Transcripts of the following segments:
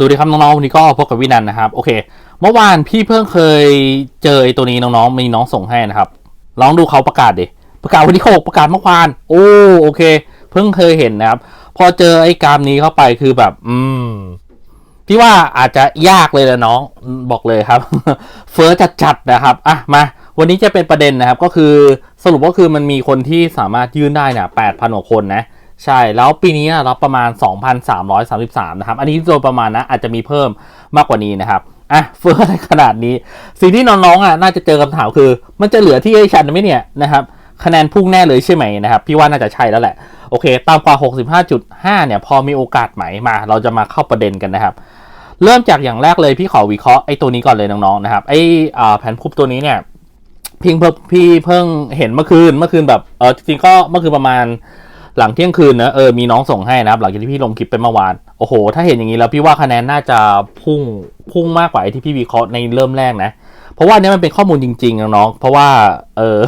สวัสดีครับน้องๆวันนี้ก็พบกับวินันนะครับโอเค เมื่อวานพี่เพิ่งเคยเจอตัวนี้น้องๆมีน้องส่งให้นะครับลองดูเขาประกาศดิประกาศวันที่หกประกาศเมื่อวาน โอ้โอเค เพิ่งเคยเห็นนะครับ พอเจอไอ้กรามนี้เข้าไปคือแบบ อืมพี่ว่าอาจจะยากเลยนะน้องบอกเลยครับ เฟิร์สจัดๆนะครับอะมาวันนี้จะเป็นประเด็นนะครับก็คือสรุปก็คือมันมีคนที่สามารถยื่นได้เนี่ยแปดพันกว่าคนนะ ใช่ แล้วปีนี้รับประมาณ 2,333 นะครับ อันนี้โดยประมาณนะ อาจจะมีเพิ่มมากกว่านี้นะครับ อะ เฟิร์สอะไรขนาดนี้ สิ่งที่น้องๆอะน่าจะเจอคำถามคือ มันจะเหลือที่ไอ้ชันไหมเนี่ยนะครับ คะแนนพุ่งแน่เลยใช่ไหมนะครับ พี่ว่าน่าจะใช่แล้วแหละ โอเค ตามกว่า 65.5 เนี่ย พอมีโอกาสไหมมา เราจะมาเข้าประเด็นกันนะครับ เริ่มจากอย่างแรกเลยพี่ขอวิเคราะห์ไอ้ตัวนี้ก่อนเลยน้องๆนะครับ ไอ้แผ่นคุบตัวนี้เนี่ย พิงเพิ่งพี่เพิ่งเห็นเมื่อคืน เมื่อคืนแบบ เออจริงๆก็เมื่อคืนประมาณ หลังเที่ยงคืนนะเออมีน้องส่งให้นะครับ หลังจากที่พี่ลงคลิปไปเมื่อวานโอ้โห ถ้าเห็นอย่างนี้แล้วพี่ว่าคะแนนน่าจะพุ่งพุ่งมากกว่าที่พี่วิเคราะห์ในเริ่มแรกนะ เพราะว่านี้มันเป็นข้อมูลจริงๆนะน้องเพราะว่าเออ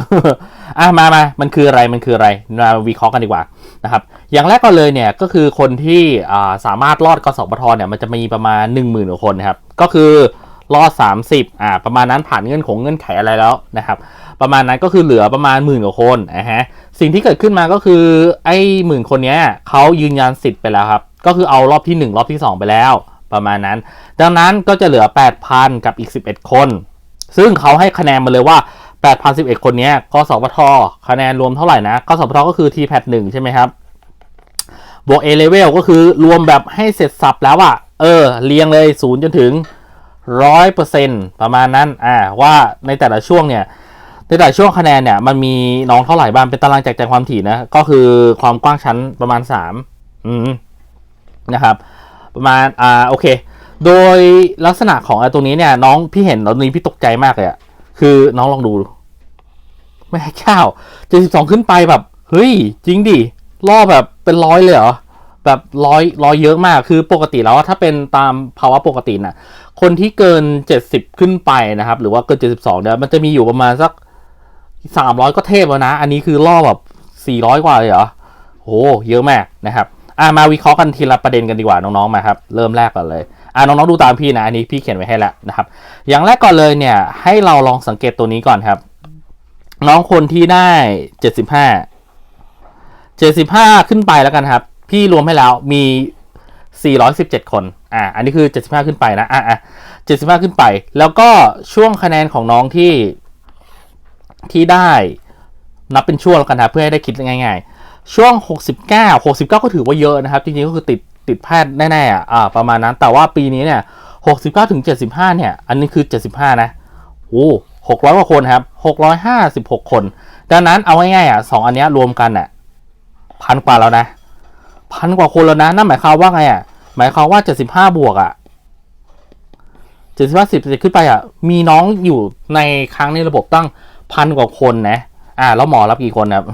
อะมามามันคืออะไรมันคืออะไรมาวิเคราะห์กันดีกว่านะครับอย่างแรกก่อนเลยเนี่ยก็คือคนที่อ่าสามารถรอดกสปทเนี่ยมันจะมีประมาณ 1 0,000กว่าคนนะครับก็คือรอด 30อ่าประมาณนั้นผ่านเงื่อนของเงื่อนไขอะไรแล้วนะครับ ประมาณนั้นก็คือเหลือประมาณหมื่นกว่าคนนะฮะสิ่งที่เกิดขึ้นมาก็คือไอ้หมื่นคนเนี้ยเขายืนยันสิทธิ์ไปแล้วครับ ก็คือเอารอบที่ 1 รอบที่ 2 ไปแล้ว ประมาณนั้น ดังนั้นก็จะเหลือ 8,000 กับอีก 11 คน ซึ่งเขาให้คะแนนมาเลยว่า 8,011 คนเนี้กสพทคะแนนรวมเท่าไหร่นะกสพทก็คือ t p a t 1ใช่ไหมครับบวก A level ก็คือรวมแบบให้เสร็จสับแล้วอะเออเรียงเลย0จนถึง100%ประมาณนั้น อ่า ว่าในแต่ละช่วงเนี่ย ในแต่ช่วงคะแนนเนี่ยมันมีน้องเท่าไหร่บ้างเป็นตารางแจกแจงความถี่นะ ก็คือความกว้างชั้นประมาณ 3 อืมนะครับ ประมาณอ่าโอเค โดยลักษณะของไอ้ตรงนี้เนี่ย น้องพี่เห็นแล้วนี้พี่ตกใจมากเลยอะคือน้องลองดูแม่เจ้าเจ็ดสิบสองขึ้นไปแบบเฮ้ย จริงดิล่อแบบเป็นร้อยเลยเหรอแบบร้อยร้อยเยอะมากคือปกติแล้วถ้าเป็นตามภาวะปกติน่ะ คนที่เกินเจ็ดสิบขึ้นไปนะครับ หรือว่าเกินเจ็ดสิบสองเนี่ยมันจะมีอยู่ประมาณสัก สามร้อยก็เทพแล้วนะ อันนี้คือล่อแบบสี่ร้อยกว่าเลยเหรอโหเยอะมากนะครับอะมาวิเคราะห์กันทีละประเด็นกันดีกว่าน้องๆมาครับเริ่มแรกก่อนเลยอะน้องๆดูตามพี่นะอันนี้พี่เขียนไว้ให้แล้วนะครับ อย่างแรกก่อนเลยเนี่ย ให้เราลองสังเกตตัวนี้ก่อนครับ น้องคนที่ได้เจ็ดสิบห้าเจ็ดสิบห้าขึ้นไปแล้วกันครับ พี่รวมให้แล้วมีสี่ร้อยสิบเจ็ดคนอ่าอันนี้คือเจ็ดสิบห้าขึ้นไปนะอะอะเจ็ดสิบห้าขึ้นไป แล้วก็ช่วงคะแนนของน้องที่ ที่ได้นับเป็นช่วงแล้วกันครับเพื่อให้ได้คิดง่าย ๆ ช่วง 69 69 ก็ถือว่าเยอะนะครับ จริงๆ ก็คือติดติดแพทย์แน่ๆอ่าประมาณนั้น แต่ว่าปีนี้เนี่ย69ถึง75 เนี่ย อันนี้คือ 75 นะโอ้600 กว่าคนครับ 656 คน ดังนั้นเอาง่ายๆอะสองอันนี้รวมกันอะพันกว่าแล้วนะพันกว่าคนแล้วนะ นั่นหมายความว่าไงอะ หมายความว่า 75 บวกอะ75 10ขึ้นไปอะ มีน้องอยู่ในครั้งในระบบตั้ง พันกว่าคนนะ อ่า แล้วหมอรับกี่คนครับ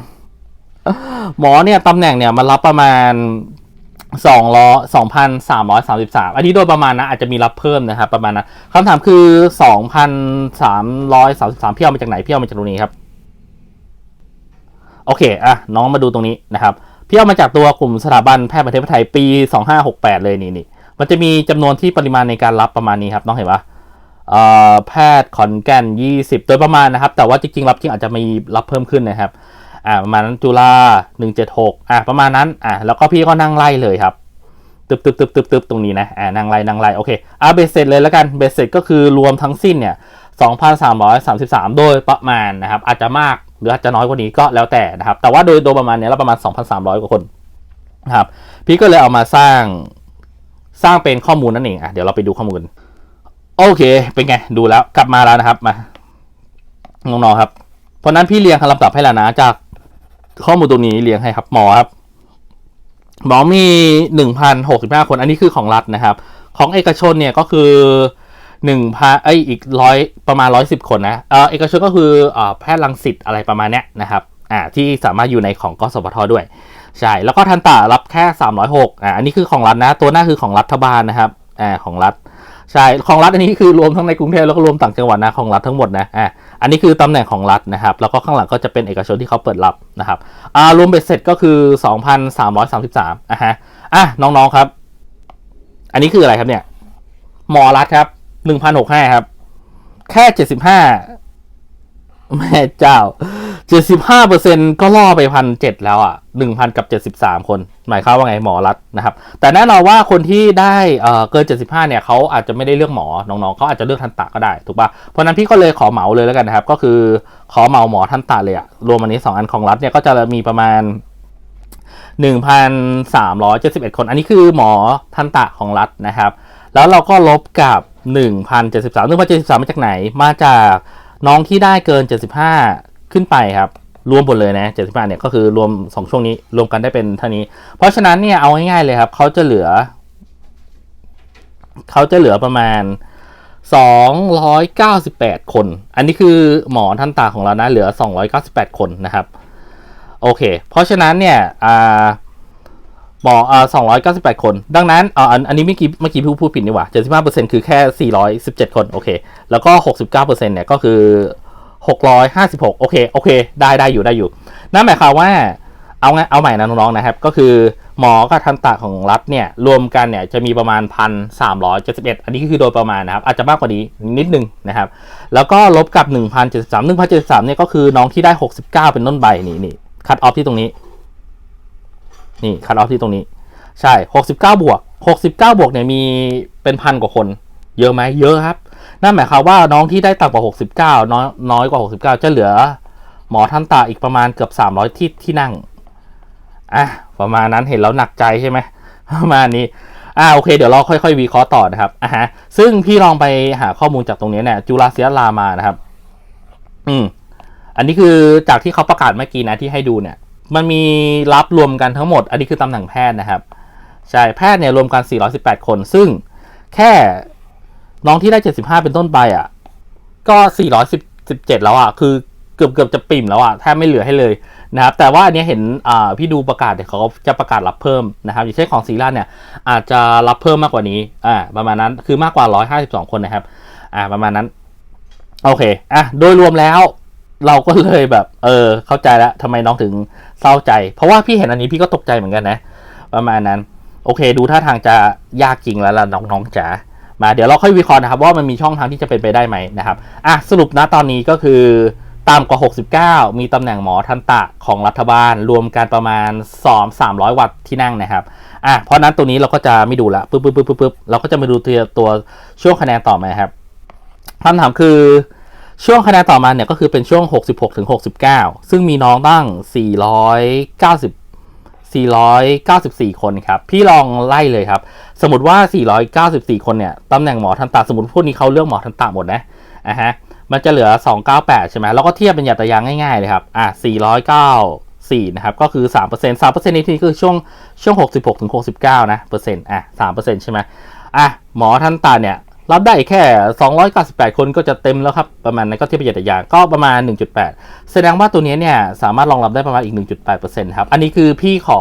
หมอเนี่ยตำแหน่งเนี่ยมันรับประมาณสองร้อสองพันสามร้อยสามสิบสามอันนี้โดยประมาณนะอาจจะมีรับเพิ่มนะครับประมาณนะคำถามคือสองพันสามร้อยสามสิบสามพี่เอามาจากไหนพี่เอามาจากตรงนี้ครับ โอเคอะน้องมาดูตรงนี้นะครับพี่เอามาจากตัวกลุ่มสถาบันแพทย์ประเทศไทยปีสองห้าหกแปดเลยนี่นี่มันจะมีจำนวนที่ปริมาณในการรับประมาณนี้ครับน้องเห็นปะ แพทย์ขอนแก่นยี่สิบโดยประมาณนะครับ แต่ว่าจริงๆ รับจริงอาจจะมีรับเพิ่มขึ้นนะครับ อ่าประมาณนั้นจุฬาหนึ่งเจ็ดหกอ่าประมาณนั้น อ่าแล้วก็พี่ก็นั่งไล่เลยครับ ตึบตึบตึบตึบตึบตรงนี้นะ อ่านั่งไล่นั่งไล่โอเค อ่าเบสเสร็จเลยแล้วกัน เบสเสร็จก็คือรวมทั้งสิ้นเนี่ยสองพันสามร้อยสามสิบสามโดยประมาณนะครับ อาจจะมากหรืออาจจะน้อยกว่านี้ก็แล้วแต่นะครับ แต่ว่าโดยโดยประมาณเนี้ยเราประมาณสองพันสามร้อยกว่าคนนะครับ พี่ก็เลยเอามาสร้างสร้างเป็นข้อมูลนั่นเอง อะเดี๋ยวเราไปดูข้อมูล โอเค เป็นไง ดูแล้ว กลับมาแล้วนะครับ มา น้องๆครับ เพราะนั้นพี่เรียงลำดับให้แล้วนะ จากข้อมูลตรงนี้เรียงให้ครับ หมอครับ หมอมีหนึ่งพันหกสิบห้าคน อันนี้คือของรัฐนะครับ ของเอกชนเนี่ยก็คือหนึ่งพันไออีกร้อยประมาณร้อยสิบคนนะ เออเอกชนก็คืออแพทย์รังสิตอะไรประมาณเนี้ยนะครับ อ่า ที่สามารถอยู่ในของกสพทด้วย ใช่ แล้วก็ทันตารับแค่สามร้อยหกอ่า อันนี้คือของรัฐนะ ตัวหน้าคือของรัฐบาลนะครับ อ่า ของรัฐ ใช่ของรัฐอันนี้คือรวมทั้งในกรุงเทพแล้วก็รวมต่างจังหวัดนะของรัฐทั้งหมดนะอ่าอันนี้คือตำแหน่งของรัฐนะครับ แล้วก็ข้างหลังก็จะเป็นเอกชนที่เขาเปิดรับนะครับอ่ารวมเบ็ดเสร็จก็คือ 2,333อะฮะอะน้องๆครับ อันนี้คืออะไรครับเนี่ยหมอรัฐครับหนึ่งพันหกห้าครับแค่เจ็ดสิบห้า แม่เจ้าเจ็ดสิบห้าเปอร์เซ็นก็ล่อไปพันเจ็ดแล้วอะหนึ่งพันกับเจ็ดสิบสามคน หมายความว่าไงหมอรัฐนะครับ แต่แน่นอนว่าคนที่ได้เเกินเจ็ดสิบห้าเนี่ยเขาอาจจะไม่ได้เลือกหมอ น้องๆเขาอาจจะเลือกทันตะก็ได้ ถูกปะเพราะนั้นพี่ก็เลยขอเหมาเลยแล้วกันนะครับ ก็คือขอเหมาหมอทันตะเลยอะรวมอันนี้สองอันของรัฐเนี่ยก็จะมีประมาณ 1,371 คน อันนี้คือหมอทันตะของรัฐนะครับ แล้วเราก็ลบกับ 1,073 1,073มาจากไหน มาจาก น้องที่ได้เกิน 75 ขึ้นไปครับ รวมหมดเลยนะ 75 เนี่ยก็คือรวม 2 ช่วงนี้ รวมกันได้เป็นเท่านี้ เพราะฉะนั้นเนี่ยเอาง่ายๆเลยครับ เขาจะเหลือ เขาจะเหลือประมาณ 298 คน อันนี้คือหมอทันตาของเรานะ เหลือ 298 คนนะครับ โอเค เพราะฉะนั้นเนี่ยอ่า หมออ่า298คน ดังนั้นอ่าอันอันนี้เมื่อกี้เมื่อกี้พี่พูดผิดนี่หว่า75%คือแค่417คน โอเค แล้วก็69%เก้าเปอร์เซ็นต์เนี่ยก็คือ656โอเค โอเค ได้ได้อยู่ได้อยู่ นั่นหมายความว่า เอาไงเอาใหม่นะน้องๆนะครับ ก็คือหมอกับทันตะของรัฐเนี่ย รวมกันเนี่ยจะมีประมาณ1,371อันนี้คือโดยประมาณนะครับ อาจจะมากกว่านี้นิดนึงนะครับ แล้วก็ลบกับ1,073 1,073เนี่ยก็คือน้องที่ได้69เป็นต้นใบนี่นี่คัดออฟที่ตรงนี้ นี่คัดออฟที่ตรงนี้ ใช่69บวก69บวกเนี่ยมีเป็นพันกว่าคน เยอะไหมเยอะครับ นั่นหมายความว่าน้องที่ได้ต่ำกว่า69น้อยน้อยกว่า69จะเหลือ หมอทันตาอีกประมาณเกือบ300ที่ที่นั่งอะประมาณนั้นเห็นแล้วหนักใจใช่ไหมประมาณนี้อ่าโอเคเดี๋ยวเราค่อยๆวิเคราะห์ต่อนะครับอะฮะซึ่งพี่ลองไปหาข้อมูลจากตรงนี้เนี่ยจุฬาเซียรามานะครับ อืม อันนี้คือจากที่เขาประกาศเมื่อกี้นะที่ให้ดูเนี่ย มันมีรับรวมกันทั้งหมด อันนี้คือตำแหน่งแพทย์นะครับ ใช่ แพทย์เนี่ยรวมกัน 418 คน ซึ่งแค่น้องที่ได้ 75 เป็นต้นไปอะ ก็ 417 แล้วอะ คือเกือบเกือบจะปิ่มแล้วอะ แทบไม่เหลือให้เลยนะครับ แต่ว่าอันนี้เห็นอ่าพี่ดูประกาศเนี่ยเขาจะประกาศรับเพิ่มนะครับ อย่างเช่นของซีราเนี่ยอาจจะรับเพิ่มมากกว่านี้ อ่า ประมาณนั้น คือมากกว่า 152 คนนะครับ อ่า ประมาณนั้น โอเค อะ โดยรวมแล้ว เราก็เลยแบบ เออ เข้าใจแล้วทำไมน้องถึงเศร้าใจ เพราะว่าพี่เห็นอันนี้พี่ก็ตกใจเหมือนกันนะ ประมาณนั้น โอเค ดูท่าทางจะยากจริงแล้วล่ะน้องๆจ๋ามาเดี๋ยวเราค่อยวิเคราะห์นะครับว่ามันมีช่องทางที่จะเป็นไปได้ไหมนะครับอะสรุปนะตอนนี้ก็คือต่ำกว่า 69 มีตำแหน่งหมอทันตะของรัฐบาล รวมกันประมาณ 2 300 วัตต์ที่นั่งนะครับอะเพราะนั้นตัวนี้เราก็จะไม่ดูละปึ๊บปึ๊บปึ๊บปึ๊บเราก็จะมาดูตัวตัวช่วงคะแนนต่อมาครับคำถามคือ ช่วงคะแนนต่อมาเนี่ยก็คือเป็นช่วง 66ถึง69 ซึ่งมีน้องตั้ง 490 494 คนครับ พี่ลองไล่เลยครับ สมมติว่า 494 คนเนี่ยตำแหน่งหมอทันตาสมมติพวกนี้เขาเลือกหมอทันตาหมดนะอะฮะมันจะเหลือ 298 ใช่ไหมแล้วก็เทียบเป็นหยัดตะยางง่ายๆเลยครับอะ494 นะครับ ก็คือ 3% 3%ในที่นี้คือช่วงช่วง 66ถึง69 นะเปอร์เซ็นต์อะ3%ใช่ไหมอะหมอทันตาเนี่ย รับได้แค่ 298 คนก็จะเต็มแล้วครับประมาณนั้นก็เทียบป็นหยัดตะยางก็ประมาณ 1.8 แสดงว่าตัวนี้เนี่ยสามารถรองรับได้ประมาณอีก 1.8%ครับอันนี้คือพี่ขอ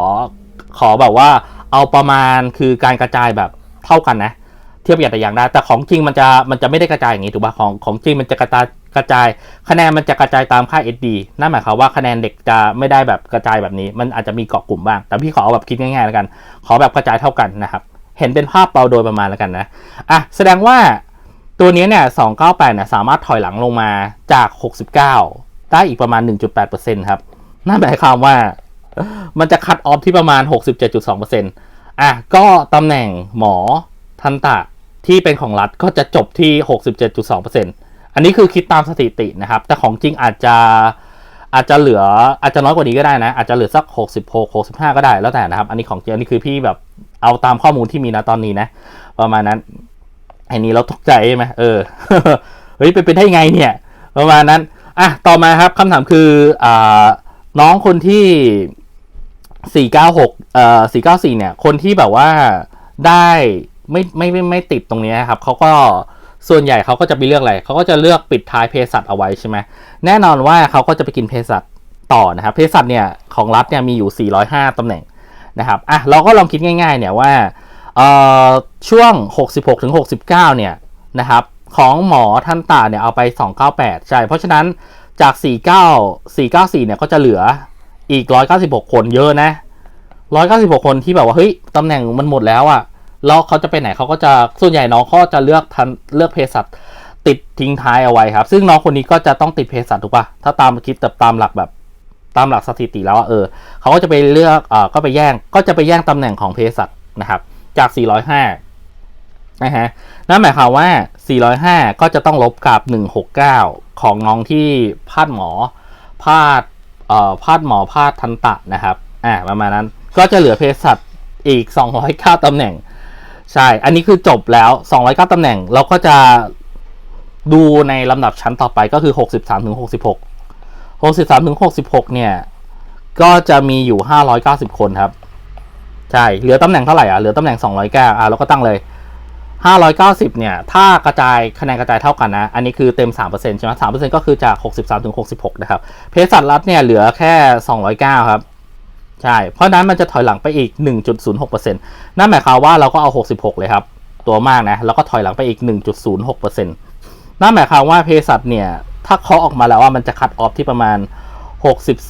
ขอแบบว่าเอาประมาณคือการกระจายแบบเท่ากันนะ เทียบอย่างแต่อย่างได้แต่ของจริงมันจะมันจะไม่ได้กระจายอย่างนี้ถูกป่ะของของจริงมันจะกระจายกระจายคะแนนมันจะกระจายตามค่า SD นั่นหมายความว่าคะแนนเด็กจะไม่ได้แบบกระจายแบบนี้ มันอาจจะมีเกาะกลุ่มบ้าง แต่พี่ขอเอาแบบคิดง่ายๆแล้วกัน ขอแบบกระจายเท่ากันนะครับ เห็นเป็นภาพเปาโดยประมาณแล้วกันนะอะแสดงว่าตัวนี้เนี่ย298เนี่ยสามารถถอยหลังลงมาจาก 69 ได้อีกประมาณ 1.8%ครับนั่นหมายความว่ามันจะคัดออฟที่ประมาณ 67.2%อะก็ตำแหน่งหมอทันตะที่เป็นของรัฐก็จะจบที่ 67.2%อันนี้คือคิดตามสถิตินะครับ แต่ของจริงอาจจะอาจจะเหลืออาจจะน้อยกว่านี้ก็ได้นะ อาจจะเหลือสัก 66 65 ก็ได้แล้วแต่นะครับ อันนี้ของจริงอันนี้คือพี่แบบ เอาตามข้อมูลที่มีนะตอนนี้นะ ประมาณนั้นไอ้นี้เราตกใจใช่ไหมเออเฮ้ยเป็นไปได้ไงเนี่ย ประมาณนั้นอะต่อมาครับคำถามคืออ่าน้องคนที่ 496เอ่อ494 เนี่ย คนที่แบบว่าได้ไม่ไม่ไม่ไม่ติดตรงนี้ครับเขาก็ส่วนใหญ่เขาก็จะไปเลือกอะไรเขาก็จะเลือกปิดท้ายเภสัชเอาไว้ใช่ไหมแน่นอนว่าเขาก็จะไปกินเภสัชต่อนะครับเภสัชเนี่ยของรัฐเนี่ยมีอยู่ 405ตำแหน่ง นะครับอะเราก็ลองคิดง่ายๆเนี่ยว่าเอ่อช่วง 66ถึง69 เนี่ยนะครับของหมอท่านตาเนี่ยเอาไป 298 ใช่ เพราะฉะนั้นจาก 49 494 เนี่ยก็จะเหลืออีก 196 คนเยอะนะ 196 คนที่แบบว่า เฮ้ย ตำแหน่งมันหมดแล้วอะ่ะแล้วเขาจะไปไหนเขาก็จะส่วนใหญ่น้องเขาจะเลือกทันเลือกเภสัชติดทิ้งท้ายเอาไว้ครับ ซึ่งน้องคนนี้ก็จะต้องติดเภสัชถูกปะถ้าตามคิดแต่ตามหลักแบบ ตามหลักสถิติแล้วเออเขาก็จะไปเลือกเออก็ไปแย่งก็จะไปแย่งตำแหน่งของเภสัชนะครับ จาก 405 นะฮะนั่นหมายความว่า 405 ก็จะต้องลบกับ 169 ของน้องที่พาดหมอพาดเอ่อพาดหมอพาดทันตะนะครับอ่าประมาณนั้นก็จะเหลือเภสัชอีก 209ตำแหน่ง ใช่ อันนี้คือจบแล้ว 209ตำแหน่งเราก็จะดูในลำดับชั้นต่อไปก็คือ 63ถึง66 63ถึง66 เนี่ย ก็จะมีอยู่ 590 คนครับ ใช่ เหลือตำแหน่งเท่าไหร่อะ เหลือตำแหน่ง 209 อะเราก็ตั้งเลย 590 เนี่ย ถ้ากระจายคะแนนกระจายเท่ากันนะ อันนี้คือเต็ม 3%ใช่ไหม3%ก็คือจาก 63ถึง66 นะครับเภสัชรัฐเนี่ย เหลือแค่ 209 ครับ ใช่ เพราะนั้นมันจะถอยหลังไปอีก 1.06%นั่นหมายความว่าเราก็เอา 66 เลยครับ ตัวมากนะ แล้วก็ถอยหลังไปอีก 1.06%นั่นหมายความว่าเภสัชเนี่ย ถ้าเคาะออกมาแล้วว่ามันจะคัดออฟที่ประมาณ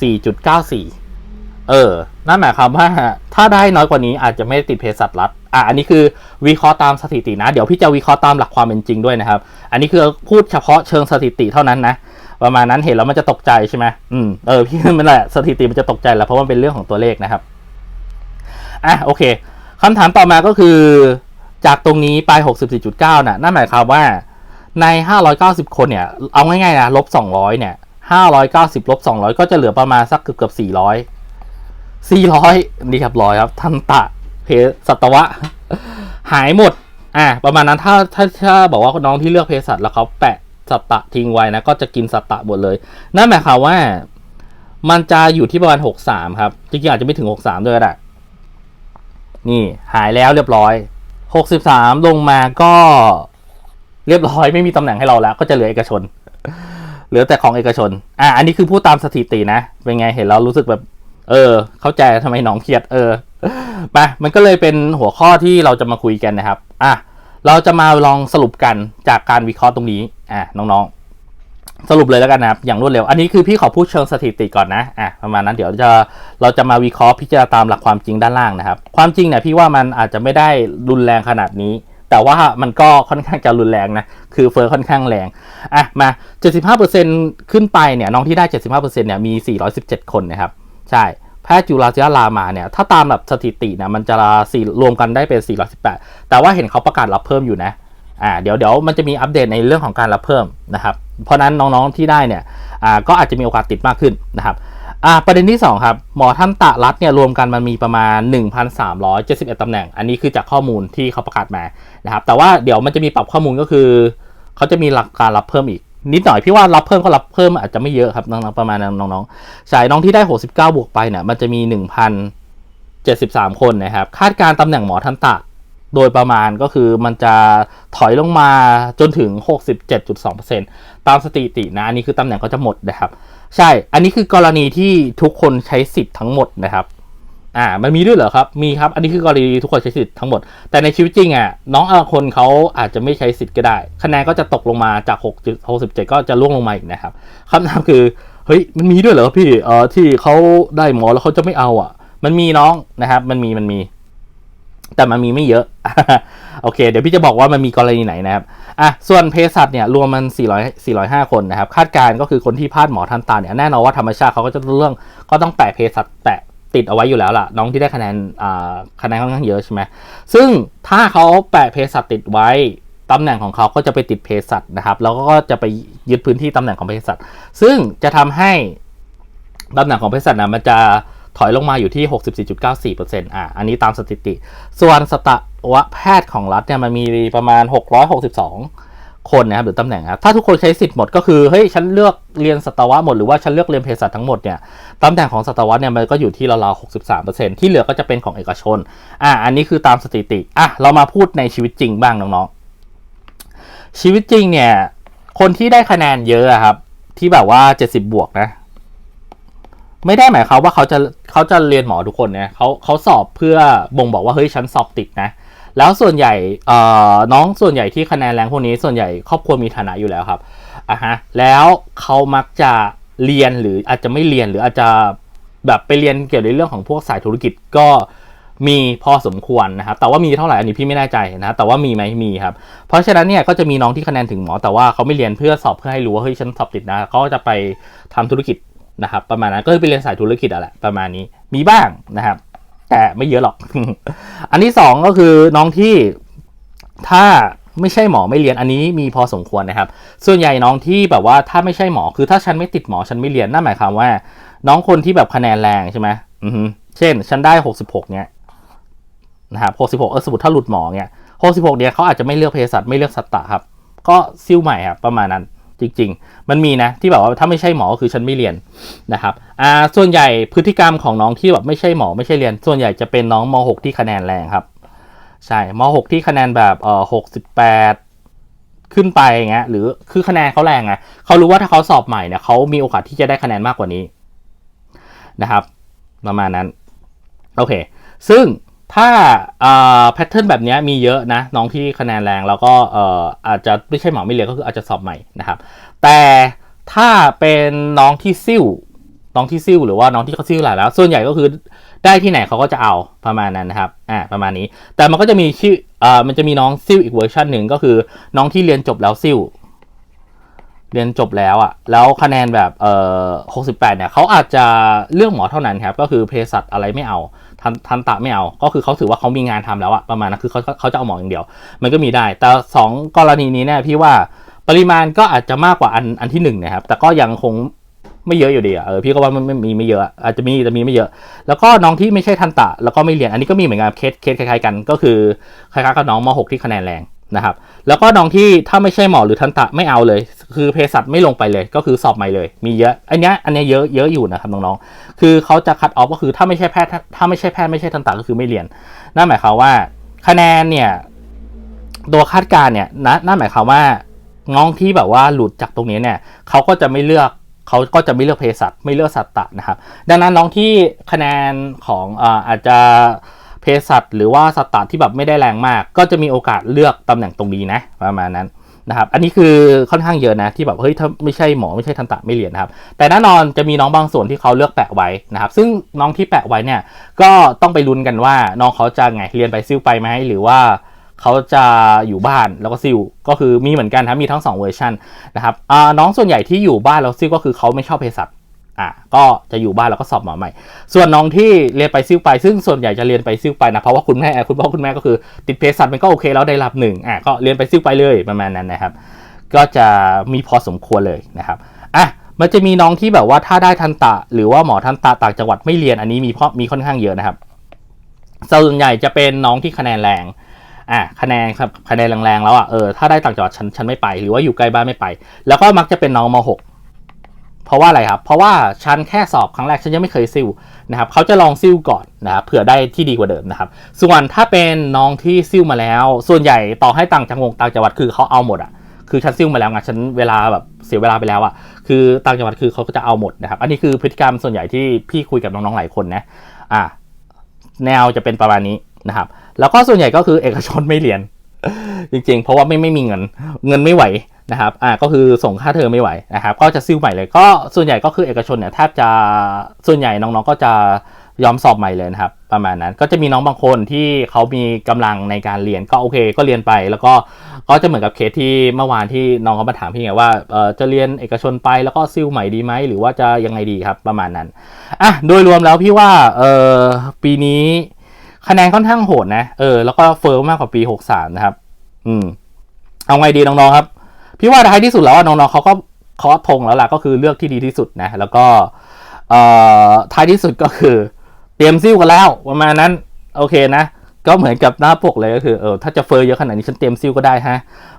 64.94 เออ นั่นหมายความว่า ถ้าได้น้อยกว่านี้อาจจะไม่ได้ติดเภสัชรัฐอะอันนี้คือวิเคราะห์ตามสถิตินะ เดี๋ยวพี่จะวิเคราะห์ตามหลักความเป็นจริงด้วยนะครับ อันนี้คือพูดเฉพาะเชิงสถิติเท่านั้นนะ ประมาณนั้นเห็นแล้วมันจะตกใจใช่ไหมอืม เออ พี่มันแหละสถิติมันจะตกใจแหละเพราะมันเป็นเรื่องของตัวเลขนะครับ อะโอเคคำถามต่อมาก็คือ จากตรงนี้ไป 64.9 น่ะ นั่นหมายความว่า ใน 590 คนเนี่ย เอาง่ายๆนะลบ 200 เนี่ย 590ลบ200 ก็จะเหลือประมาณสักเกือบเกือบ400 400 นี่ครับร้อยครับ ทันตะ เพสัตวะ หายหมด อะ ประมาณนั้นถ้าถ้าถ้าบอกว่าน้องที่เลือกเภสัชแล้วเขาแปะสัตตะทิ้งไว้นะ ก็จะกินสัตตะหมดเลย นั่นหมายความว่า มันจะอยู่ที่ประมาณ 63 ครับ จริงๆอาจจะไม่ถึง 63 ด้วยก็ได้ นี่หายแล้วเรียบร้อย 63 ลงมาก็ เรียบร้อยไม่มีตำแหน่งให้เราแล้ว ก็จะเหลือเอกชน เหลือแต่ของเอกชน อะอันนี้คือพูดตามสถิตินะ เป็นไงเห็นแล้วรู้สึกแบบ เออ เข้าใจทำไมน้องเครียดเออไปมันก็เลยเป็นหัวข้อที่เราจะมาคุยกันนะครับ อะเราจะมาลองสรุปกันจากการวิเคราะห์ตรงนี้อะน้องๆ สรุปเลยแล้วกันนะครับ อย่างรวดเร็ว อันนี้คือพี่ขอพูดเชิงสถิติก่อนนะอะประมาณนั้นเดี๋ยวจะเราจะมาวิเคราะห์พิจารณาตามหลักความจริงด้านล่างนะครับ ความจริงเนี่ยพี่ว่ามันอาจจะไม่ได้รุนแรงขนาดนี้ แต่ว่ามันก็ค่อนข้างจะรุนแรงนะ คือเฟอร์ค่อนข้างแรง อะ มา 75%ขึ้นไปเนี่ย น้องที่ได้ 75%เนี่ย มี 417 คนนะครับ ใช่ แพทย์จุฬาศิลามาเนี่ย ถ้าตามแบบสถิติเนี่ยมันจะสี่รวมกันได้เป็น 418 แต่ว่าเห็นเขาประกาศรับเพิ่มอยู่นะ อ่า เดี๋ยวเดี๋ยวมันจะมีอัปเดตในเรื่องของการรับเพิ่มนะครับ เพราะนั้นน้องๆที่ได้เนี่ย อ่า ก็อาจจะมีโอกาสติดมากขึ้นนะครับ อ่าประเด็นที่ 2 ครับ หมอท่านตะรัฐเนี่ยรวมกันมันมีประมาณ 1,371ตำแหน่ง อันนี้คือจากข้อมูลที่เขาประกาศมานะครับแต่ว่าเดี๋ยวมันจะมีปรับข้อมูลก็คือ เขาจะมีหลักการรับเพิ่มอีก นิดหน่อยพี่ว่ารับเพิ่มก็รับเพิ่มอาจจะไม่เยอะครับน้องๆประมาณน้องๆสายน้องที่ได้ 69 บวกไปเนี่ยมันจะมี 1,073 คนนะครับคาดการณ์ตำแหน่งหมอทันตะโดยประมาณก็คือมันจะถอยลงมาจนถึง 67.2%ตามสถิตินะอันนี้คือตำแหน่งก็จะหมดนะครับ ใช่ อันนี้คือกรณีที่ทุกคนใช้สิทธิ์ทั้งหมดนะครับ อ่า มันมีด้วยเหรอครับ มีครับ อันนี้คือกรณีทุกคนใช้สิทธิ์ทั้งหมด แต่ในชีวิตจริงอะ น้องบาคนเขาอาจจะไม่ใช้สิทธิ์ก็ได้ คะแนนก็จะตกลงมาจาก6 67ก็จะล่วงลงมาอีกนะครับคำถามคือ เฮ้ย มันมีด้วยเหรอพี่ เออที่เขาได้หมอแล้วเขาจะไม่เอาอะ มันมีน้องนะครับ มันมี มันมี แต่มันมีไม่เยอะ โอเค เดี๋ยวพี่จะบอกว่ามันมีกรณีไหนนะครับอะส่วนเภสัชเนี่ยรวมมัน 400 405 คนนะครับ คาดการณ์ก็คือคนที่พลาดหมอทันตาเนี่ยแน่นอนว่าธรรมชาติเขาก็จะเรื่องก็ต้องแปะเภสัชแปะติดเอาไว้อยู่แล้วล่ะ น้องที่ได้คะแนนอ่าคะแนนค่อนข้างเยอะใช่ไหมซึ่งถ้าเขาแปะเภสัชติดไว้ตำแหน่งของเขาก็จะไปติดเภสัชนะครับแล้วก็จะไปยึดพื้นที่ตำแหน่งของเภสัชซึ่งจะทำให้ตำแหน่งของเภสัชนะมันจะถอยลงมาอยู่ที่ 64.94%อะอันนี้ตามสถิติ ส่วนสต วแพทย์ของรัฐเนี่ยมันมีประมาณ 662 คนนะครับหรือตำแหน่งครับถ้าทุกคนใช้สิทธิ์หมดก็คือเฮ้ยฉันเลือกเรียนสัตวะหมดหรือว่าฉันเลือกเรียนเภสัชทั้งหมดเนี่ยตำแหน่งของสัตวะเนี่ยมันก็อยู่ที่ราวๆ63%ที่เหลือก็จะเป็นของเอกชนอะอันนี้คือตามสถิติอะเรามาพูดในชีวิตจริงบ้างน้องๆชีวิตจริงเนี่ยคนที่ได้คะแนนเยอะอะครับที่แบบว่า 70 บวกนะ ไม่ได้หมายความว่าเขาจะเขาจะเรียนหมอทุกคนนะเขาเขาสอบเพื่อบ่งบอกว่าเฮ้ยฉันสอบติดนะแล้วส่วนใหญ่เอ่อน้องส่วนใหญ่ที่คะแนนแรงพวกนี้ส่วนใหญ่ครอบครัวมีฐานะอยู่แล้วครับอะฮะแล้วเขามักจะเรียนหรืออาจจะไม่เรียนหรืออาจจะแบบไปเรียนเกี่ยวกับเรื่องของพวกสายธุรกิจก็มีพอสมควรนะครับ แต่ว่ามีเท่าไหร่อันนี้พี่ไม่แน่ใจนะ แต่ว่ามีไหมมีครับ เพราะฉะนั้นเนี่ยก็จะมีน้องที่คะแนนถึงหมอ แต่ว่าเขาไม่เรียนเพื่อสอบเพื่อให้รู้ว่าเฮ้ยฉันสอบติดนะเขาก็จะไปทำธุรกิจ นะครับประมาณนั้นก็คือไปเรียนสายธุรกิจอะแหละประมาณนี้มีบ้างนะครับ แต่ไม่เยอะหรอก อันที่สองก็คือน้องที่ถ้าไม่ใช่หมอไม่เรียนอันนี้มีพอสมควรนะครับ ส่วนใหญ่น้องที่แบบว่าถ้าไม่ใช่หมอคือถ้าฉันไม่ติดหมอฉันไม่เรียนนั่นหมายความว่า น้องคนที่แบบคะแนนแรงใช่ไหมอือเช่น ฉันได้หกสิบหกเนี้ยนะครับหกสิบหกเออสมมติถ้าหลุดหมอเนี้ยหกสิบหกเนี้ยเขาอาจจะไม่เลือกเภสัชไม่เลือกสัตตะครับ ก็ซิ่วใหม่ครับประมาณนั้น จริง ๆ มันมีนะที่แบบว่าถ้าไม่ใช่หมอก็คือฉันไม่เรียนนะครับอ่าส่วนใหญ่พฤติกรรมของน้องที่แบบไม่ใช่หมอไม่ใช่เรียน ส่วนใหญ่จะเป็นน้องม .6 ที่คะแนนแรงครับใช่ม .6 ที่คะแนนแบบเอ่อหกสิบแปดขึ้นไปอย่างเงี้ยหรือคือคะแนนเขาแรงไงเขารู้ว่าถ้าเขาสอบใหม่เนี่ยเขามีโอกาสที่จะได้คะแนนมากกว่านี้นะครับ ประมาณนั้น โอเค ซึ่ง ถ้าแพทเทิร์นแบบนี้มีเยอะนะน้องที่คะแนนแรงแล้วก็ออาจจะไม่ใช่หมอไม่เรียนก็คืออาจจะสอบใหม่นะครับ แต่ถ้าเป็นน้องที่ซิ่วน้องที่ซิ่วหรือว่าน้องที่เขาซิ่วหลายแล้ว ส่วนใหญ่ก็คือได้ที่ไหนเขาก็จะเอาประมาณนั้นนะครับอ่าประมาณนี้ แต่มันก็จะมีชื่ออ่ามันจะมีน้องซิ่วอีกเวอร์ชันหนึ่งก็คือน้องที่เรียนจบแล้วซิ่วเรียนจบแล้วอะ่ะ แล้วคะแนนแบบเอ่อ68เนี่ยเขาอาจจะเลือกหมอเท่านั้นครับ ก็คือเภสัชอะไรไม่เอา ทันทันตะไม่เอา ก็คือเขาถือว่าเขามีงานทำแล้วอะประมาณนั้นคือเขาเขาจะเอาหมออย่างเดียว มันก็มีได้ แต่ 2 กรณีนี้เนี่ยพี่ว่าปริมาณก็อาจจะมากกว่าอันอันที่1นะครับ แต่ก็ยังคงไม่เยอะอยู่ดีอะเออพี่ก็ว่ามันไม่มีไม่เยอะ อาจจะมีแต่มีไม่เยอะ แล้วก็น้องที่ไม่ใช่ทันตะ แล้วก็ไม่เรียนอันนี้ก็มีเหมือนกันเคสเคสคล้ายๆกัน ก็คือคล้ายๆกับน้องม .6 ที่คะแนนแรง นะครับ แล้วก็น้องที่ถ้าไม่ใช่หมอหรือทันตะไม่เอาเลย คือเภสัชไม่ลงไปเลย ก็คือสอบใหม่เลย มีเยอะ อันเนี้ยอันเนี้ยเยอะเยอะอยู่นะครับน้องๆ คือเขาจะคัดออฟก็คือถ้าไม่ใช่แพทย์ถ้าไม่ใช่แพทย์ไม่ใช่ทันตะก็คือไม่เรียน นั่นหมายความว่า คะแนนเนี่ยตัวคาดการณ์เนี่ยนะนั่นหมายความว่าน้องที่แบบว่าหลุดจากตรงนี้เนี่ยเขาก็จะไม่เลือกเขาก็จะไม่เลือกเภสัชไม่เลือกสัตตะนะครับ ดังนั้นน้องที่คะแนนของอาอาจจะ สัชหรือว่าสัตตะที่แบบไม่ได้แรงมาก ก็จะมีโอกาสเลือกตำแหน่งตรงนี้นะประมาณนั้นนะครับอันนี้คือค่อนข้างเยอะนะที่แบบเฮ้ยถ้าไม่ใช่หมอไม่ใช่ทันตะไม่เรียนนะครับ แต่แน่นอนจะมีน้องบางส่วนที่เขาเลือกแปะไว้นะครับ ซึ่งน้องที่แปะไว้เนี่ยก็ต้องไปลุ้นกันว่าน้องเขาจะไงเรียนไปซิ่วไปไหมหรือว่าเขาจะอยู่บ้านแล้วก็ซิลก็คือมีเหมือนกันครับมีทั้ง 2 เวอร์ชันนะครับน้องส่วนใหญ่ที่อยู่บ้านแล้วซิลก็คือเขาไม่ชอบเภสัช อะก็จะอยู่บ้านแล้วก็สอบหมอใหม่ ส่วนน้องที่เรียนไปซิลไป ซึ่งส่วนใหญ่จะเรียนไปซิลไปนะ เพราะว่าคุณแม่คุณพ่อคุณแม่ก็คือติดเภสัชมันก็โอเคแล้วได้รับหนึ่งอะก็เรียนไปซิลไปเลยประมาณนั้นนะครับ ก็จะมีพอสมควรเลยนะครับอะมันจะมีน้องที่แบบว่าถ้าได้ทันตะ หรือว่าหมอทันตะต่างจังหวัดไม่เรียนอันนี้มีเพราะมีค่อนข้างเยอะนะครับส่วนใหญ่จะเป็นน้องที่คะแนนแรงอะคะแนนครับคะแนนแรงๆแล้วอะเออถ้าได้ต่างจังหวัดฉันฉันไม่ไป หรือว่าอยู่ใกล้บ้านไม่ไป แล้วก็มักจะเป็นน้องม .6 เพราะว่าอะไรครับ เพราะว่าฉันแค่สอบครั้งแรกฉันยังไม่เคยซิ่วนะครับเขาจะลองซิ่วก่อนนะครับเผื่อได้ที่ดีกว่าเดิมนะครับ ส่วนถ้าเป็นน้องที่ซิ่วมาแล้ว ส่วนใหญ่ต่อให้ต่างจังหวัดต่างจังหวัดคือเขาเอาหมดอะคือฉันซิ่วมาแล้วไงฉันเวลาแบบเสียเวลาไปแล้วอะคือต่างจังหวัดคือเขาก็จะเอาหมดนะครับ อันนี้คือพฤติกรรมส่วนใหญ่ที่พี่คุยกับน้องๆหลายคนนะอะแนวจะเป็นประมาณนี้นะครับ แล้วก็ส่วนใหญ่ก็คือเอกชนไม่เรียน จริงๆ เพราะว่าไม่ไม่มีเงิน เงินไม่ไหว นะครับอ่าก็คือส่งค่าเทอมไม่ไหวนะครับ ก็จะซิ่วใหม่เลยก็ส่วนใหญ่ก็คือเอกชนเนี่ยแทบจะส่วนใหญ่น้องๆก็จะยอมสอบใหม่เลยนะครับ ประมาณนั้นก็จะมีน้องบางคนที่เขามีกำลังในการเรียนก็โอเค ก็เรียนไป แล้วก็ก็จะเหมือนกับเคสที่เมื่อวานที่น้องเขามาถามพี่ไงว่าเออจะเรียนเอกชนไปแล้วก็ซิ่วใหม่ดีไหมหรือว่าจะยังไงดีครับประมาณนั้นอะโดยรวมแล้วพี่ว่าเออปีนี้คะแนนค่อนข้างโหดนะเออแล้วก็เฟิร์มมากกว่าปี 63 นะครับ อืมเอาไงดีน้องๆครับ พี่ว่าท้ายที่สุดแล้วน้องๆเขาก็เคาะธงแล้วล่ะก็คือเลือกที่ดีที่สุดนะแล้วก็เอ่อท้ายที่สุดก็คือ เตรียมซิ่วกันแล้วประมาณนั้นโอเคนะ ก็เหมือนกับหน้าปกเลยก็คือเออถ้าจะเฟอร์เยอะขนาดนี้ฉันเตรียมซิ่วก็ได้ฮะ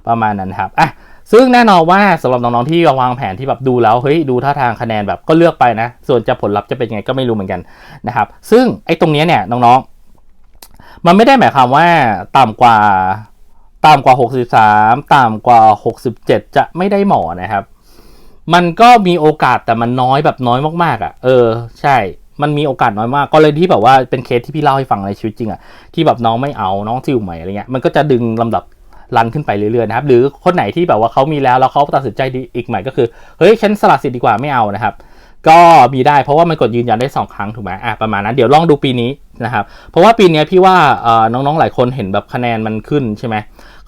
ประมาณนั้นครับอะซึ่งแน่นอนว่าสำหรับน้องๆที่วางแผนที่แบบดูแล้วเฮ้ยดูท่าทางคะแนนแบบก็เลือกไปนะ ส่วนจะผลลัพธ์จะเป็นยังไงก็ไม่รู้เหมือนกันนะครับ ซึ่งไอ้ตรงนี้เนี่ยน้องๆ มันไม่ได้หมายความว่าต่ำกว่า ต่ำกว่า 63 ต่ำกว่า 67 จะไม่ได้หมอนะครับ มันก็มีโอกาสแต่มันน้อยแบบน้อยมากๆอะ่ะ เออ ใช่ มันมีโอกาสน้อยมาก ก็เลยที่แบบว่าเป็นเคสที่พี่เล่าให้ฟังในชีวิตจริงอะ่ะ ที่แบบน้องไม่เอาน้องซิ่วใหม่อะไรเงี้ย มันก็จะดึงลำดับรันขึ้นไปเรื่อยๆนะครับ หรือคนไหนที่แบบว่าเขามีแล้วแล้วเขาตัดสินใจดีอีกใหม่ก็คือ เฮ้ยฉันสละสิทธิ์ดีกว่าไม่เอานะครับ ก็มีได้เพราะว่ามันกดยืนยันได้ 2 ครั้งถูกไหมอะประมาณนั้น เดี๋ยวลองดูปีนี้ นะครับเพราะว่าปีนี้พี่ว่าน้องๆหลายคนเห็นแบบคะแนนมันขึ้นใช่ไหม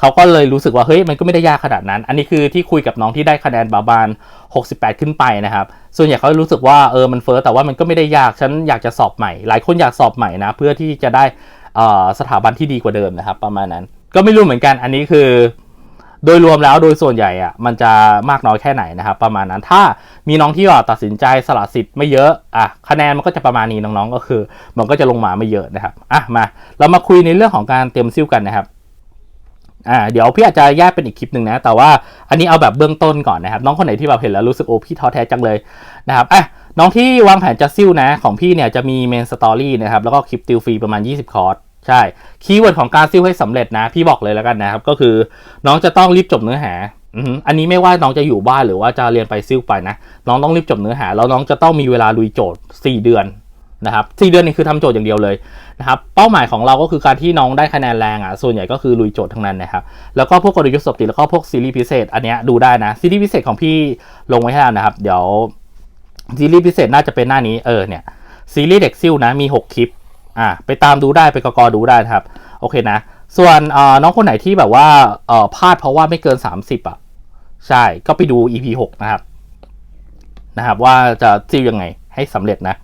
เขาก็เลยรู้สึกว่าเฮ้ยมันก็ไม่ได้ยากขนาดนั้น อันนี้คือที่คุยกับน้องที่ได้คะแนนบาบาน 68 ขึ้นไปนะครับ ส่วนใหญ่เขารู้สึกว่าเออมันเฟ้อแต่ว่ามันก็ไม่ได้ยากฉันอยากจะสอบใหม่ หลายคนอยากสอบใหม่นะเพื่อที่จะได้สถาบันที่ดีกว่าเดิมนะครับ ประมาณนั้น ก็ไม่รู้เหมือนกันอันนี้คือ โดยรวมแล้วโดยส่วนใหญ่อะมันจะมากน้อยแค่ไหนนะครับ ประมาณนั้นถ้ามีน้องที่ตัดสินใจสละสิทธิ์ไม่เยอะอะคะแนนมันก็จะประมาณนี้น้องๆก็คือ มันก็จะลงมาไม่เยอะนะครับอะมาเรามาคุยในเรื่องของการเตรียมซิ่วกันนะครับอ่าเดี๋ยวพี่อาจจะแยกเป็นอีกคลิปหนึ่งนะ แต่ว่าอันนี้เอาแบบเบื้องต้นก่อนนะครับ น้องคนไหนที่แบบเห็นแล้วรู้สึกโอ้พี่ท้อแท้จังเลยนะครับอะน้องที่วางแผนจะซิ่วนะของพี่เนี่ยจะมีเมนสตอรี่นะครับแล้วก็คลิปติวฟรีประมาณ 20 คอร์ส ใช่คีย์เวิร์ดของการซิ่วให้สำเร็จนะ พี่บอกเลยแล้วกันนะครับ ก็คือน้องจะต้องรีบจบเนื้อหาอือันนี้ไม่ว่าน้องจะอยู่บ้านหรือว่าจะเรียนไปซิ่วไปนะ น้องต้องรีบจบเนื้อหา แล้วน้องจะต้องมีเวลาลุยโจทย์ 4 เดือนนะครับ4เดือนนี่คือทำโจทย์อย่างเดียวเลยนะครับเป้าหมายของเราก็คือการที่น้องได้คะแนนแรงอะส่วนใหญ่ก็คือลุยโจทย์ทั้งนั้นนะครับแล้วก็พวกกลยุทธ์สบติแล้วก็พวกซีรีส์พิเศษ อันเนี้ยดูได้นะซีรีส์พิเศษของพี่ลงไว้ให้แล้วนะครับ เดี๋ยวซีรีส์พิเศษน่าจะเป็นหน้านี้เออเนี่ยซีรีส์เด็กซิ่วนะมี 6 คลิป อะไปตามดูได้ไปกกดูได้นะครับ โอเคนะ ส่วนเอ่อน้องคนไหนที่แบบว่าเอ่อพลาดเพราะว่าไม่เกิน 30อะใช่ก็ไปดู EP 6นะครับนะครับ ว่าจะซิลยังไงให้สำเร็จนะ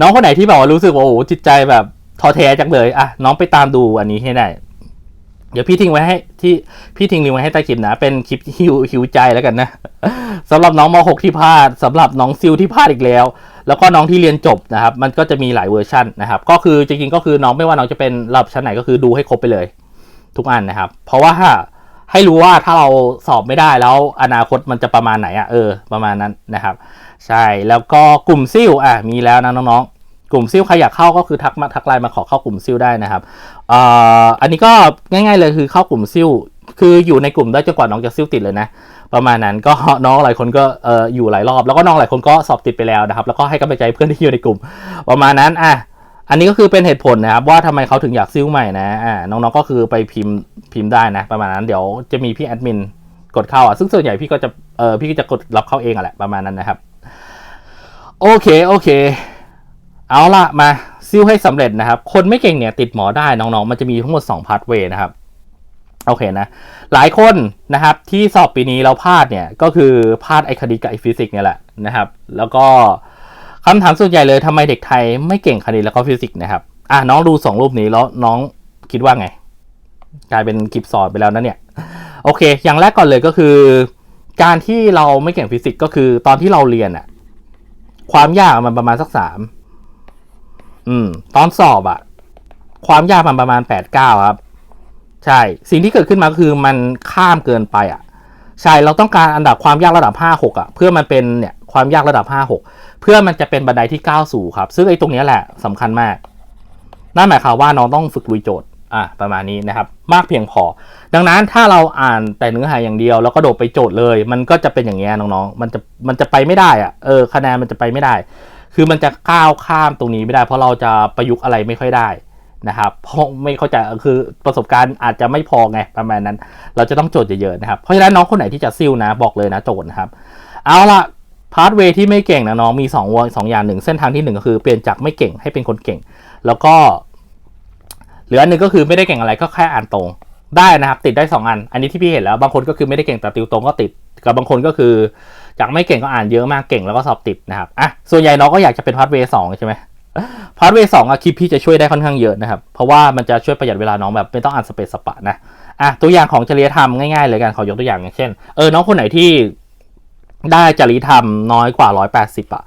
น้องคนไหนที่แบบว่ารู้สึกว่าโอ้โหจิตใจแบบท้อแท้จังเลยอะน้องไปตามดูอันนี้ให้ได้เดี๋ยวพี่ทิ้งไว้ให้ที่พี่ทิ้งลิงก์ไว้ให้ใต้คลิปนะ เป็นคลิปฮิวฮิวใจแล้วกันนะสำหรับน้องม .6 ที่พลาดสำหรับน้องซิลที่พลาดอีกแล้ว แล้วก็น้องที่เรียนจบนะครับ มันก็จะมีหลายเวอร์ชันนะครับ ก็คือจริงๆก็คือน้องไม่ว่าน้องจะเป็นระดับชั้นไหนก็คือดูให้ครบไปเลย ทุกอันนะครับ เพราะว่าให้รู้ว่าถ้าเราสอบไม่ได้แล้วอนาคตมันจะประมาณไหนอะ่ะเออ ประมาณนั้นนะครับ ใช่แล้วก็กลุ่มซิลอะมีแล้วนะน้องๆกลุ่มซิลใครอยากเข้าก็คือทักมาทักไลน์มาขอเข้ากลุ่มซิลได้นะครับเอ่ออันนี้ก็ง่าย ๆเลยคือเข้ากลุ่มซิลคืออยู่ในกลุ่มได้จนกว่าน้องจะซิลติดเลยนะ ประมาณนั้นก็น้องหลายคนก็เอออยู่หลายรอบ แล้วก็น้องหลายคนก็สอบติดไปแล้วนะครับ แล้วก็ให้กำลังใจเพื่อนที่อยู่ในกลุ่ม ประมาณนั้นอะอันนี้ก็คือเป็นเหตุผลนะครับว่าทำไมเขาถึงอยากซิ้วใหม่นะอ่าน้องๆก็คือไปพิมพ์พิมพ์ได้นะ ประมาณนั้นเดี๋ยวจะมีพี่แอดมินกดเข้าอะซึ่งส่วนใหญ่พี่ก็จะเออพี่ก็จะกดรับเข้าเองอะแหละประมาณนั้นนะครับ โอเคโอเค เอาละมาซิ้วให้สำเร็จนะครับ คนไม่เก่งเนี่ยติดหมอได้น้องๆ มันจะมีทั้งหมด 2พาร์ทเวนะครับ โอเคนะ หลายคนนะครับที่สอบปีนี้แล้วพลาดเนี่ยก็คือพลาดไอคณิตกับไอฟิสิกส์เนี่ยแหละนะครับ แล้วก็คำถามส่วนใหญ่เลยทำไมเด็กไทยไม่เก่งคณิตแล้วก็ฟิสิกส์นะครับอะน้องดูสองรูปนี้แล้วน้องคิดว่าไง กลายเป็นคลิปสอนไปแล้วนะเนี่ย โอเค อย่างแรกก่อนเลยก็คือ การที่เราไม่เก่งฟิสิกส์ก็คือตอนที่เราเรียนอะความยากมันประมาณสักสามอืม ตอนสอบอะความยากมันประมาณแปดเก้าครับ ใช่ สิ่งที่เกิดขึ้นมาก็คือมันข้ามเกินไปอะ ใช่ เราต้องการอันดับความยากระดับ 5 6อะ เพื่อมันเป็นเนี่ยความยากระดับ 5 6 เพื่อมันจะเป็นบันไดที่ก้าวสู่ครับ ซึ่งไอ้ตรงนี้แหละสำคัญมาก นั่นหมายความว่าน้องต้องฝึกลุยโจทย์ อะประมาณนี้นะครับ มากเพียงพอ ดังนั้นถ้าเราอ่านแต่เนื้อหาอย่างเดียว แล้วก็โดดไปโจทย์เลย มันก็จะเป็นอย่างเงี้ยน้องๆ มันจะมันจะไปไม่ได้อะ เออคะแนนมันจะไปไม่ได้ คือมันจะก้าวข้ามตรงนี้ไม่ได้ เพราะเราจะประยุกต์อะไรไม่ค่อยได้ นะครับเพราะไม่เข้าใจคือประสบการณ์อาจจะไม่พอไงประมาณนั้น เราจะต้องโจทย์เยอะๆนะครับ เพราะฉะนั้นน้องคนไหนที่จะซิลนะบอกเลยนะโจทย์นะครับ เอาละพาร์ทเวย์ที่ไม่เก่งนะน้องมี2องสองอย่างหนึ่งเส้นทางที่หนึ่งก็คือเปลี่ยนจากไม่เก่งให้เป็นคนเก่ง แล้วก็เหลืออันหนึ่งก็คือไม่ได้เก่งอะไรก็แค่อ่านตรงได้นะครับ ติดได้ 2 อัน อันนี้ที่พี่เห็นแล้ว บางคนก็คือไม่ได้เก่งแต่ติวตรงก็ติด กับบางคนก็คือจากไม่เก่งก็อ่านเยอะมากเก่งแล้วก็สอบติดนะครับอะส่วนใหญ่น้องก็อยากจะเป็นพาร์ทเวย์สองใช่ไหม พาร์ทเวย์สองอะคลิปพี่จะช่วยได้ค่อนข้างเยอะนะครับ เพราะว่ามันจะช่วยประหยัดเวลาน้องแบบไม่ต้องอ่านสเปซสปะนะอะตัวอย่างของจริยธรรมง่ายๆเลยกันขอยกตัวอย่างอย่างเช่นเออน้องคนไหนที่ได้จริยธรรมน้อยกว่า 180 อะ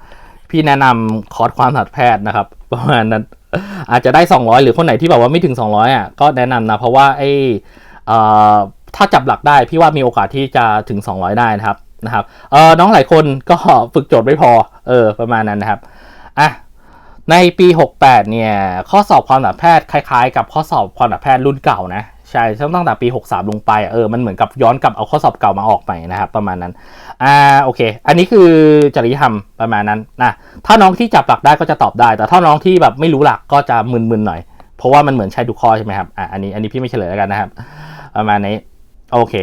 พี่แนะนำคอร์สความถัดแพทย์นะครับ ประมาณนั้นอาจจะได้ 200 หรือคนไหนที่แบบว่าไม่ถึง 200 อะ ก็แนะนำนะ เพราะว่าไอ้เออถ้าจับหลักได้ พี่ว่ามีโอกาสที่จะถึง 200 ได้นะครับนะครับเออน้องหลายคนก็ฝึกโจทย์ไม่พอเออประมาณนั้นนะครับอะ ในปี 68 เนี่ย ข้อสอบความหนาแพทย์คล้ายๆ กับข้อสอบความหนาแพทย์รุ่นเก่านะ ใช่ตั้งแต่ปี 63 ลงไป เออ มันเหมือนกับย้อนกลับเอาข้อสอบเก่ามาออกใหม่นะครับ ประมาณนั้น อ่า โอเค อันนี้คือจริยธรรมประมาณนั้นนะ ถ้าน้องที่จับหลักได้ก็จะตอบได้ แต่ถ้าน้องที่แบบไม่รู้หลักก็จะมึนๆหน่อย เพราะว่ามันเหมือนใช้ทุกข้อใช่ไหมครับ อ่าอันนี้ อันนี้พี่ไม่เฉลยแล้วกันนะครับ ประมาณนี้ โอเค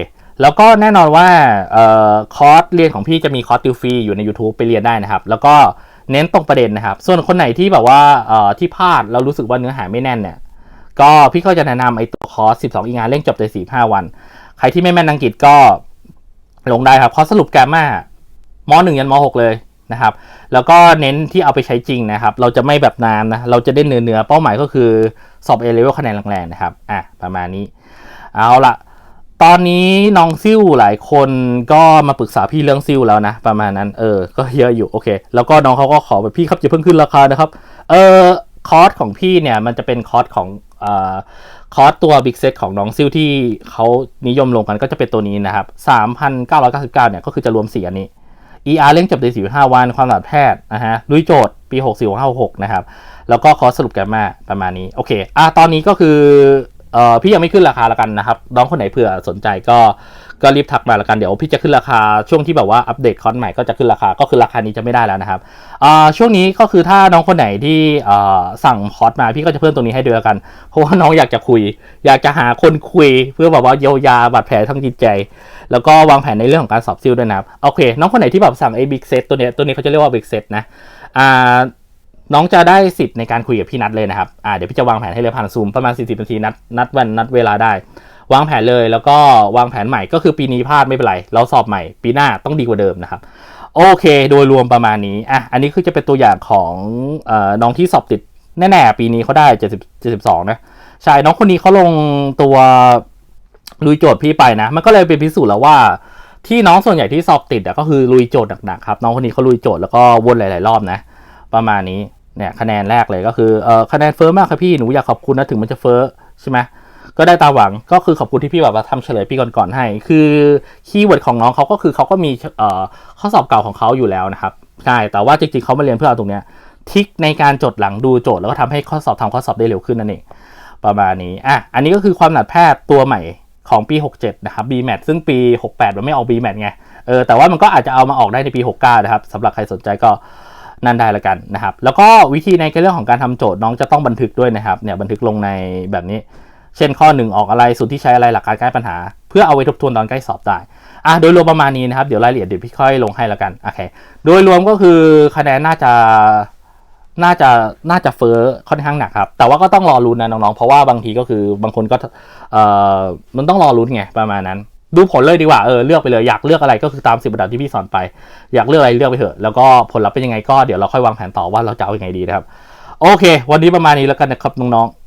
แล้วก็แน่นอนว่า เอ่อ คอร์สเรียนของพี่จะมีคอร์สติวฟรีอยู่ใน YouTube ไปเรียนได้นะครับ แล้วก็ เน้นตรงประเด็นนะครับ ส่วนคนไหนที่แบบว่าที่พลาดแล้วรู้สึกว่าเนื้อหาไม่แน่นเนี่ยก็พี่ก็จะแนะนำไอ้ตัวคอร์ส 12 อีงานเร่งจบใน45 วัน ใครที่ไม่แม่นอังกฤษก็ลงได้ครับคอร์สสรุปแกรมมาม1ยันม6เลยนะครับ แล้วก็เน้นที่เอาไปใช้จริงนะครับ เราจะไม่แบบนานนะ เราจะได้เนื้อเนื้อๆเป้าหมายก็คือสอบ A level คะแนนแรงๆนะครับ อะ ประมาณนี้ เอาละ ตอนนี้น้องซิ่วหลายคนก็มาปรึกษาพี่เรื่องซิ่วแล้วนะ ประมาณนั้น เออ ก็เยอะอยู่โอเค แล้วก็น้องเขาก็ขอแบบพี่ครับอย่าเพิ่งขึ้นราคานะครับ เออคอร์สของพี่เนี่ยมันจะเป็นคอร์สของเอ่อคอร์สตัว Big Set ของน้องซิ่วที่เขานิยมลงกันก็จะเป็นตัวนี้นะครับ 3,999 เนี่ยก็คือจะรวมสีอันนี้ ER เร่งจับใน45 วัน ความหลาดแพทย์นะฮะลุยโจทย์ปี 6466นะครับ แล้วก็คอร์สสรุปแกมมาประมาณนี้ โอเคอะตอนนี้ก็คือ เออพี่ยังไม่ขึ้นราคาละกันนะครับ น้องคนไหนเผื่อสนใจก็ก็รีบทักมาละกันเดี๋ยวพี่จะขึ้นราคาช่วงที่แบบว่าอัปเดตคอร์สใหม่ก็จะขึ้นราคาก็คือราคานี้จะไม่ได้แล้วนะครับช่วงนี้ก็คือถ้าน้องคนไหนที่สั่งคอร์สมาพี่ก็จะเพิ่มตรงนี้ให้ด้วยกัน เพราะว่าน้องอยากจะคุย อยากจะหาคนคุยเพื่อแบบว่าเยียวยาบาดแผลทางจิตใจ แล้วก็วางแผนในเรื่องของการสอบซิลด้วยนะครับโอเค น้องคนไหนที่แบบสั่งไอ้บิ๊กเซตตัวเนี้ยตัวนี้เขาจะเรียกว่าบิ๊กเซตนะอ่า น้องจะได้สิทธิ์ในการคุยกับพี่นัดเลยนะครับอ่าเดี๋ยวพี่จะวางแผนให้เลยผ่านซูมประมาณ 40นาทีนัดนัดวันนัดเวลาได้ วางแผนเลยแล้วก็วางแผนใหม่ก็คือปีนี้พลาดไม่เป็นไร เราสอบใหม่ ปีหน้าต้องดีกว่าเดิมนะครับโอเค โดยรวมประมาณนี้อะอันนี้คือจะเป็นตัวอย่างของเอ่อน้องที่สอบติดแน่ๆปีนี้เขาได้70 72นะใช่น้องคนนี้เขาลงตัวลุยโจทย์พี่ไปนะ มันก็เลยเป็นพิสูจน์แล้วว่าที่น้องส่วนใหญ่ที่สอบติดอะก็คือลุยโจทย์หนักๆครับน้องคนนี้เขาลุยโจทย์แล้วก็วนหลาย ๆ รอบนะ ประมาณนี้ เนี่ยคะแนนแรกเลยก็คือเออคะแนนเฟ้อมากครับพี่หนูอยากขอบคุณนะถึงมันจะเฟ้อใช่ไหมก็ได้ตาหวังก็คือขอบคุณที่พี่แบบว่าทำเฉลยปีก่อนๆให้ คือคีย์เวิร์ดของน้องเขาก็คือเขาก็มีเอ่อข้อสอบเก่าของเขาอยู่แล้วนะครับใช่แต่ว่าจริงๆเขามาเรียนเพื่อเอาตรงเนี้ยทิกในการจดหลังดูโจทย์แล้วก็ทำให้ข้อสอบทำข้อสอบได้เร็วขึ้นนั่นเองประมาณนี้อะอันนี้ก็คือความหนัดแพทย์ตัวใหม่ของปี 67 นะครับ BMAT ซึ่งปี 68 มันไม่ออก BMAT ไงเออแต่ว่ามันก็อาจจะเอามาออกได้ในปี 69 นะครับสำหรับใครสนใจก็ นั่นได้ละกันนะครับ แล้วก็วิธีในเรื่องของการทำโจทย์น้องจะต้องบันทึกด้วยนะครับเนี่ยบันทึกลงในแบบนี้ เช่นข้อหนึ่งออกอะไรสูตรที่ใช้อะไรหลักการแก้ปัญหา เพื่อเอาไว้ทบทวนตอนใกล้สอบได้อะโดยรวมประมาณนี้นะครับเดี๋ยวรายละเอียดเดี๋ยวพี่ค่อยลงให้ละกันโอเคโดยรวมก็คือคะแนนน่าจะน่าจะน่าจะเฟ้อค่อนข้างหนักครับ แต่ว่าก็ต้องรอรุ้นนะน้องๆ เพราะว่าบางทีก็คือบางคนก็เอ่อมันต้องรอรุ้นไงประมาณนั้น ดูผลเลยดีกว่าเออเลือกไปเลยอยากเลือกอะไรก็คือตามสิบประดับที่พี่สอนไป อยากเลือกอะไรเลือกไปเถอะ แล้วก็ผลลัพธ์เป็นยังไงก็เดี๋ยวเราค่อยวางแผนต่อว่าเราจะเอายังไงดีนะครับ โอเค วันนี้ประมาณนี้แล้วกันนะครับน้องๆ